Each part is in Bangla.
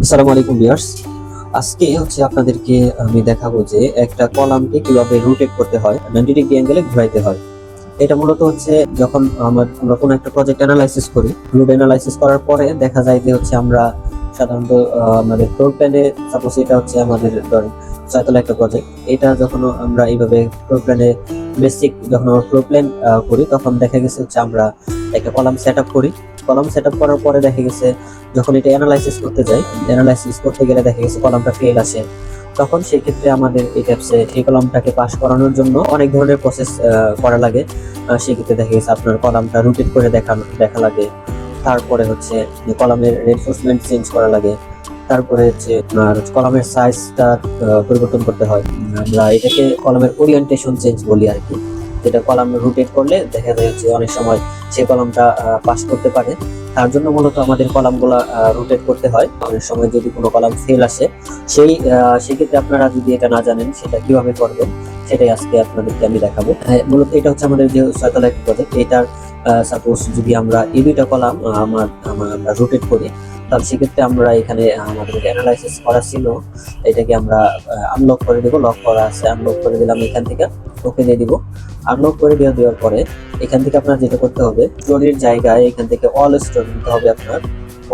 আসসালামু আলাইকুম ভিউয়ার্স। আজকে হচ্ছে আপনাদেরকে আমি দেখাবো যে একটা কলামকে কীভাবে রোটেট করতে হয় নাইনটি ডিগ্রি অ্যাঙ্গেলে ঘুরাইতে হয়। এটা মূলত হচ্ছে যখন আমার আমরা কোনো একটা প্রজেক্ট অ্যানালাইসিস করি লোড অ্যানালাইসিস করার পরে দেখা যায় যে হচ্ছে আমরা সাধারণত আমাদের ফ্লোর প্ল্যানে সাপোজ এটা হচ্ছে আমাদের ধরেন ছয়তলা একটা প্রজেক্ট এটা যখন আমরা এইভাবে ফ্লোর প্ল্যানে বেসিক যখন আমরা ফ্লোর প্ল্যান করি, তখন দেখা গেছে হচ্ছে আমরা একটা কলাম সেট আপ করি। কলাম সেট আপ করার পরে দেখা গেছে, যখন এটা অ্যানালাইসিস করতে যাই অ্যানালাইসিস করতে গেলে দেখা গেছে কলামটা ফেল আসে তখন সেই ক্ষেত্রে আমাদের এই ট্যাপসে এই কলামটাকে পাস করানোর জন্য অনেক ধরনের প্রসেস করা লাগে। সেক্ষেত্রে দেখা গেছে আপনার কলামটা রুটেট করে দেখানো দেখা লাগে। তারপরে হচ্ছে কলামের রেনফোর্সমেন্ট চেঞ্জ করা লাগে। তারপরে হচ্ছে আপনার কলামের সাইজটা পরিবর্তন করতে হয়। আমরা এটাকে কলামের ওরিয়েন্টেশন চেঞ্জ বলি আর কি যেটা কলাম রুটেট করলে দেখা যায় যে অনেক সময় সেই কলামটা পাস করতে পারে, তার জন্য মূলত আমাদের কলামগুলো রোটেট করতে হয়। অনেক সময় যদি কোনো কলাম ফেল আসে, সেই সেক্ষেত্রে আপনারা যদি এটা না জানেন, সেটা কীভাবে করবেন, সেটাই আজকে আপনাদেরকে আমি দেখাবো। মূলত এটা হচ্ছে আমাদের যে ছয়তলা একটি প্রজেক্ট এটার সাপোজ যদি আমরা এই দুইটা কলাম আমার- আমরা রোটেট করি তাহলে সেক্ষেত্রে আমরা এখানে আমাদের অ্যানালাইসিস করা ছিল। এটাকে আমরা আনলক করে দেবো। লক করা আছে আনলক করে দিলাম এখান থেকে। ওকে দিয়ে দিব। আনলক করে দেওয়া দেওয়ার পরে এখান থেকে আপনার যেটা করতে হবে স্টোরির জায়গায় এখান থেকে অল স্টোরি দিতে হবে আপনার।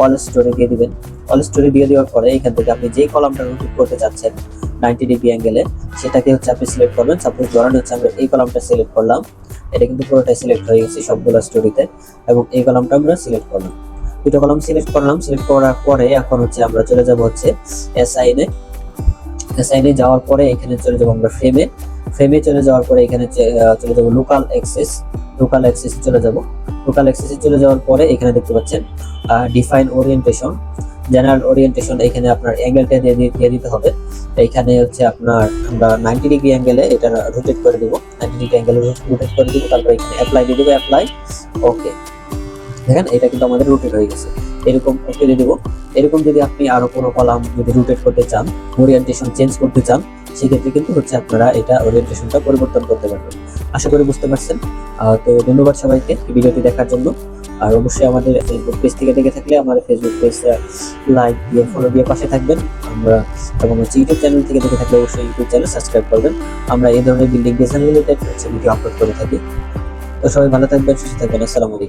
অল স্টোরি দিয়ে দিবেন। অল স্টোরি দিয়ে দেওয়ার পরে এখান থেকে আপনি যেই কলামটা রোটেট করতে চাচ্ছেন নাইনটি ডিগ্রি অ্যাঙ্গেলে সেটাকে হচ্ছে আপনি সিলেক্ট করবেন। সাপোজ ধরেন হচ্ছে আমরা এই কলামটা সিলেক্ট করলাম। এটা কিন্তু পুরোটাই সিলেক্ট হয়ে গেছে সবগুলো স্টোরিতে এবং এই কলামটা আমরা সিলেক্ট করলাম। দুটো কলাম সিলেক্ট করলাম সিলেক্ট করার পরে এখন হচ্ছে আমরা চলে যাব হচ্ছে এসআইনে এসআইনে যাওয়ার পরে এখানে চলে যাব আমরা ফ্রেমে ফ্রেমে চলে যাওয়ার পরে এখানে চলে যাব লোকাল অ্যাক্সেস লোকাল অ্যাক্সেসে চলে যাব। লোকাল অ্যাক্সেসে চলে যাওয়ার পরে এখানে দেখতে পাচ্ছেন ডিফাইন ওরিয়েন্টেশন জেনারেল ওরিয়েন্টেশন এখানে আপনার অ্যাঙ্গেলটা দিয়ে- দিয়ে দিতে হবে। এখানে হচ্ছে আপনার আমরা নাইনটি ডিগ্রি অ্যাঙ্গেলে এটা রোটেট করে দিব। নাইনটি ডিগ্রি অ্যাঙ্গেলে রোটেট করে দিব, তারপরে এখানে অ্যাপ্লাই দিয়ে দেবো অ্যাপ্লাই ওকে দেখেন, এটা কিন্তু আমাদের রোটেট হয়ে গেছে। এরকম দিয়ে দেবো, এরকম যদি আপনি আরও কোনো কলাম যদি রোটেট করতে চান ওরিয়েন্টেশন চেঞ্জ করতে চান, সেক্ষেত্রে কিন্তু হচ্ছে আপনারা এটা ওরিয়েন্টেশনটা পরিবর্তন করতে পারবেন। আশা করি বুঝতে পারছেন। তো ধন্যবাদ সবাইকে ভিডিওটি দেখার জন্য। আর অবশ্যই আমাদের ফেসবুক পেজ থেকে দেখে থাকলে আমাদের ফেসবুক পেজ লাইক দিয়ে ফলো দিয়ে পাশে থাকবেন। আমরা এবং হচ্ছে ইউটিউব চ্যানেল থেকে দেখে থাকলে অবশ্যই ইউটিউব চ্যানেল সাবস্ক্রাইব করবেন। আমরা এই ধরনের বিল্ডিং ডিজাইন ভিডিও আপলোড করে থাকি। তো সবাই ভালো থাকবেন, সুস্থ থাকবেন। আসসালামু আলাইকুম।